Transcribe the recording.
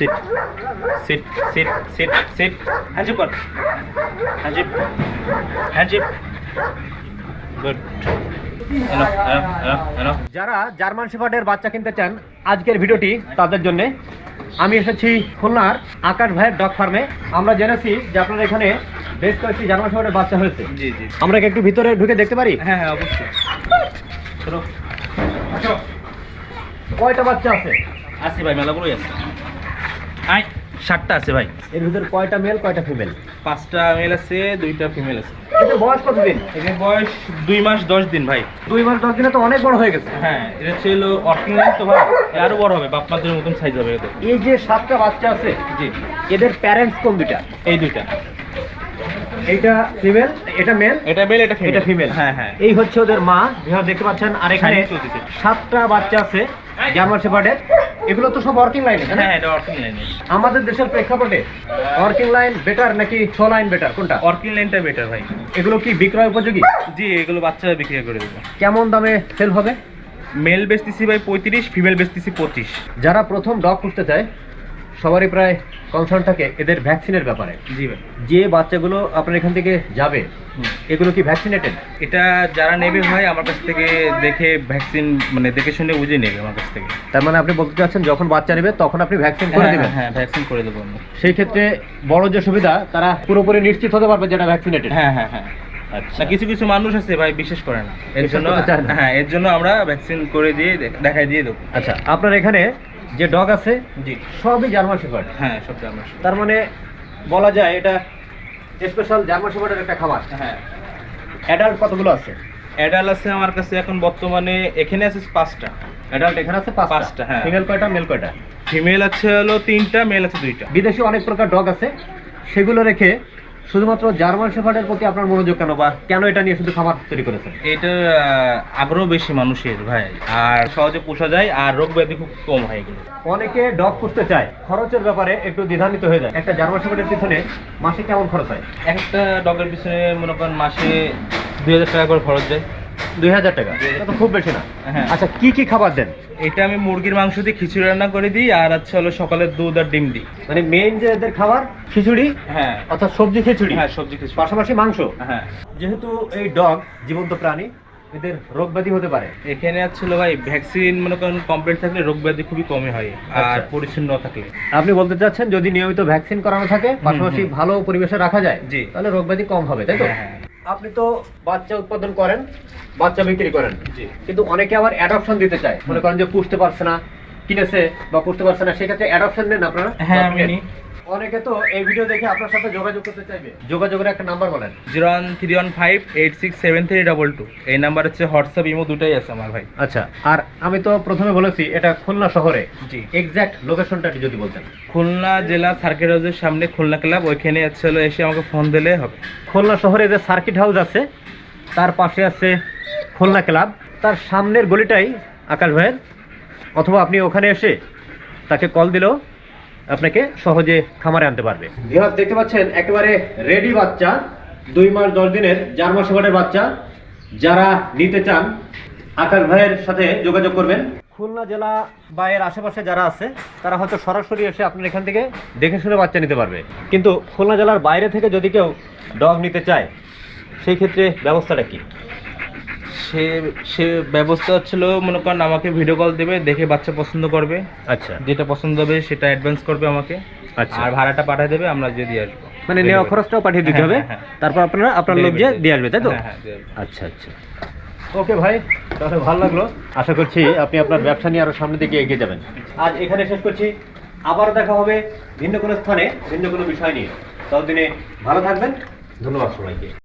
Sit sit sit sit sit হ্যান্ডজিপ কর হ্যান্ডজিপ হ্যান্ডজিপ good এনো এনো এনো এনো যারা জার্মান শেফার্ডের বাচ্চা কিনতে চান আজকের ভিডিওটি তাদের জন্য। আমি এসেছি খুলনার আকাশ ভাইয়ের ডগ ফার্মে। আমরা জেনেছি যে আপনার এখানে বেশ কয়েকটি জার্মান শেফার্ডের বাচ্চা হয়েছে। জি জি। আমরা কি একটু ভিতরে ঢুকে দেখতে পারি? হ্যাঁ হ্যাঁ অবশ্যই। চলো। আসো কয়টা বাচ্চা আছে? আছে ভাই মেলাগুলোই আছে। আই ষাটটা আছে ভাই। এর ভিতরে কয়টা মেল কয়টা ফিমেল পাঁচটা মেল আছে দুইটা ফিমেল আছে। এদের বয়স কতদিন? এদের বয়স দুই মাস দশ দিন ভাই। দুই মাস দশ দিনে তো অনেক বড় হয়ে গেছে। হ্যাঁ এটা ছিল অর্কিং তো ভাই। আরও বড় হবে বাপ মাদের মতন সাইজ হবে এদের। এই যে সাতটা বাচ্চা আছে জি। এদের প্যারেন্টস কোন দুইটা? এই দুইটা। এইটা ফিমেল এটা মেল এটা মেল এটা এটা ফিমেল হ্যাঁ হ্যাঁ। এই হচ্ছে ওদের মা। দেখতে পাচ্ছেন আর এখানে চলতেছে। সাতটা বাচ্চা আছে জার্মান শেফার্ডের এগুলো তো সব ওয়ার্কিং লাইন হ্যাঁ এটা অর্কিং লাইনে আমাদের দেশের প্রেক্ষাপটে ওয়ার্কিং লাইন বেটার নাকি ছ লাইন বেটার কোনটা? অর্কিং লাইনটা বেটার ভাই। এগুলো কি বিক্রয় উপযোগী? জি এগুলো বাচ্চারা বিক্রি করে দেবে। কেমন দামে সেল হবে? মেল বেচতেছি ভাই পঁয়ত্রিশ ফিমেল বেচতেছি পঁচিশ। যারা প্রথম ডগ পুষতে চায় সবারই প্রায় কনসার্ন থাকে এদের ভ্যাকসিনের ব্যাপারে। জি ভাই। যে বাচ্চাগুলো আপনার এখান থেকে যাবে। এগুলো কি ভ্যাকসিনেটেড এটা যারা নেবে ভাই আমার কাছ থেকে দেখে ভ্যাকসিন মানে দেখে শুনে বুঝে নেবে আমার কাছ থেকে। তার মানে আপনি বলতে চাচ্ছেন যখন বাচ্চা নেবে তখন আপনি ভ্যাকসিন করে হ্যাঁ, দেবেন? হ্যাঁ ভ্যাকসিন করে দেবো আমি। সেই ক্ষেত্রে বড় যে সুবিধা তারা পুরোপুরি নিশ্চিত হতে পারবে যেটা ভ্যাকসিনেটেড হ্যাঁ হ্যাঁ হ্যাঁ। আচ্ছা। কিছু কিছু মানুষ আছে ভাই বিশ্বাস করে না। এর জন্য হ্যাঁ এর জন্য আমরা ভ্যাকসিন করে দিয়ে দেখাই দিয়ে দেবো। আচ্ছা আপনার এখানে যে ডগ আছে জি। সবই জার্মান শেফার্ড হ্যাঁ সব আমরা তার মানে বলা যায় এটা স্পেশাল জার্মান শেফার্ডের একটা খাবার। হ্যাঁ। অ্যাডাল্ট কতগুলো আছে? অ্যাডাল্ট আছে আমার কাছে এখন বর্তমানে এখানে আছে পাঁচটা। অ্যাডাল্ট এখানে আছে পাঁচটা? হ্যাঁ। ফিমেল কয়টা মেল কয়টা? ফিমেল আছে হলো তিনটা মেল আছে দুইটা। বিদেশি অনেক প্রকার ডগ আছে। সেগুলো রেখে শুধুমাত্র জার্মান শেফার্ডের প্রতি আপনার মনোযোগ কেন বা কেন এটা নিয়ে শুধু খাবার তৈরি করেছেন? এটা আগ্রহ বেশি মানুষের ভাই। আর সহজে পোষা যায় আর রোগ ব্যাধি খুব কম হয়ে এগুলো। অনেকে ডগ পুষতে চায় খরচের ব্যাপারে একটু দ্বিধান্বিত হয়ে যায়। একটা জার্মান শেফার্ডের পিছনে মাসে কেমন খরচ হয়? একটা ডগের পিছনে মনে করেন মাসে দুই হাজার টাকা করে খরচ যায়। দুই হাজার টাকা। এটা তো খুব বেশি না। হ্যাঁ। আচ্ছা কি কি খাবার দেন? এটা আমি মুরগির মাংস দিয়ে খিচুড়ি রান্না করে দিই আর হচ্ছে হলো দুধ আর ডিম দিই। মানে মেইন যে এদের খাবার খিচুড়ি? হ্যাঁ। অর্থাৎ সবজি খিচুড়ি? হ্যাঁ সবজি খিচুড়ি। পাশাপাশি মাংস? হ্যাঁ। যেহেতু এই ডগ জীবন্ত প্রাণী এদের রোগ ব্যাধি হতে পারে। এখানে হচ্ছিল ভাই ভ্যাকসিন মনে করেন কমপ্লিট থাকলে রোগ ব্যাধি খুবই কমই হয় আর আচ্ছা। পরিচ্ছন্ন থাকলে। আপনি বলতে চাচ্ছেন যদি নিয়মিত ভ্যাকসিন করানো থাকে পাশাপাশি ভালো পরিবেশে রাখা যায় জি। তাহলে রোগ ব্যাধি কম হবে তাই তো? হ্যাঁ, হ্যাঁ। আপনি তো বাচ্চা উৎপাদন করেন বাচ্চা বিক্রি করেন। কিন্তু অনেকে আবার অ্যাডপশন দিতে চায়। মনে করেন যে পুষতে পারছে না। কিনেছে বা পুষতে পারছে না সেক্ষেত্রে অ্যাডপশন নেন আপনারা। হ্যাঁ আমি নিই। অনেকে তো এই ভিডিও দেখে আপনার সাথে যোগাযোগ করতে চাইবে। যোগাযোগের একটা নাম্বার বলেন। Zero one three one five eight six seven three double two. এই নাম্বার হচ্ছে হোয়াটসঅ্যাপ ইমো দুটাই আছে আমার ভাই। আচ্ছা আর আমি তো প্রথমে বলেছি এটা খুলনা শহরে। জি। এক্সাক্ট লোকেশনটা যদি বলতেন। খুলনা জেলা সার্কিট হাউসের সামনে খুলনা ক্লাব ওইখানে হলো এসে আমাকে ফোন দিলে হবে। খুলনা শহরে যে সার্কিট হাউস আছে তার পাশে আছে খুলনা ক্লাব তার সামনের গলিটাই আকাশ ভাইয়ের। অথবা আপনি ওখানে এসে তাকে কল দিলেও আপনাকে সহজে খামারে আনতে পারবে। বিহার দেখতে পাচ্ছেন একেবারে রেডি বাচ্চা দুই মাস দশ দিনের চার মাস শেফার্ডের বাচ্চা। যারা নিতে চান আকাশ ভাইয়ের সাথে যোগাযোগ করবেন। খুলনা জেলা বা এর আশেপাশে যারা আছে তারা হয়তো সরাসরি এসে আপনার এখান থেকে দেখে শুনে বাচ্চা নিতে পারবে। কিন্তু খুলনা জেলার বাইরে থেকে যদি কেউ ডগ নিতে চায় সেই ক্ষেত্রে ব্যবস্থাটা কি? সে সে ব্যবস্থা হচ্ছিল মনে করেন আমাকে ভিডিও কল দেবে দেখে বাচ্চা পছন্দ করবে। আচ্ছা। যেটা পছন্দ হবে সেটা অ্যাডভান্স করবে আমাকে। আচ্ছা। আর ভাড়াটা পাঠিয়ে দেবে আমরা যে দিয়ে আসব। মানে নেওয়া খরচটাও পাঠিয়ে দিতে হ্যাঁ, হবে। হ্যাঁ, হ্যাঁ। তারপর আপনারা আপনার লোক যে দিয়ে আসবে তাই তো? হ্যাঁ, হ্যাঁ। আচ্ছা আচ্ছা। ওকে ভাই তাহলে ভালো লাগল। আশা করছি আপনি আপনার ব্যবসা নিয়ে আরও সামনের দিকে এগিয়ে যাবেন। আজ এখানে শেষ করছি। আবারও দেখা হবে ভিন্ন কোনো স্থানে ভিন্ন কোনো বিষয় নিয়ে। ততদিনে ভালো থাকবেন। ধন্যবাদ সবাইকে।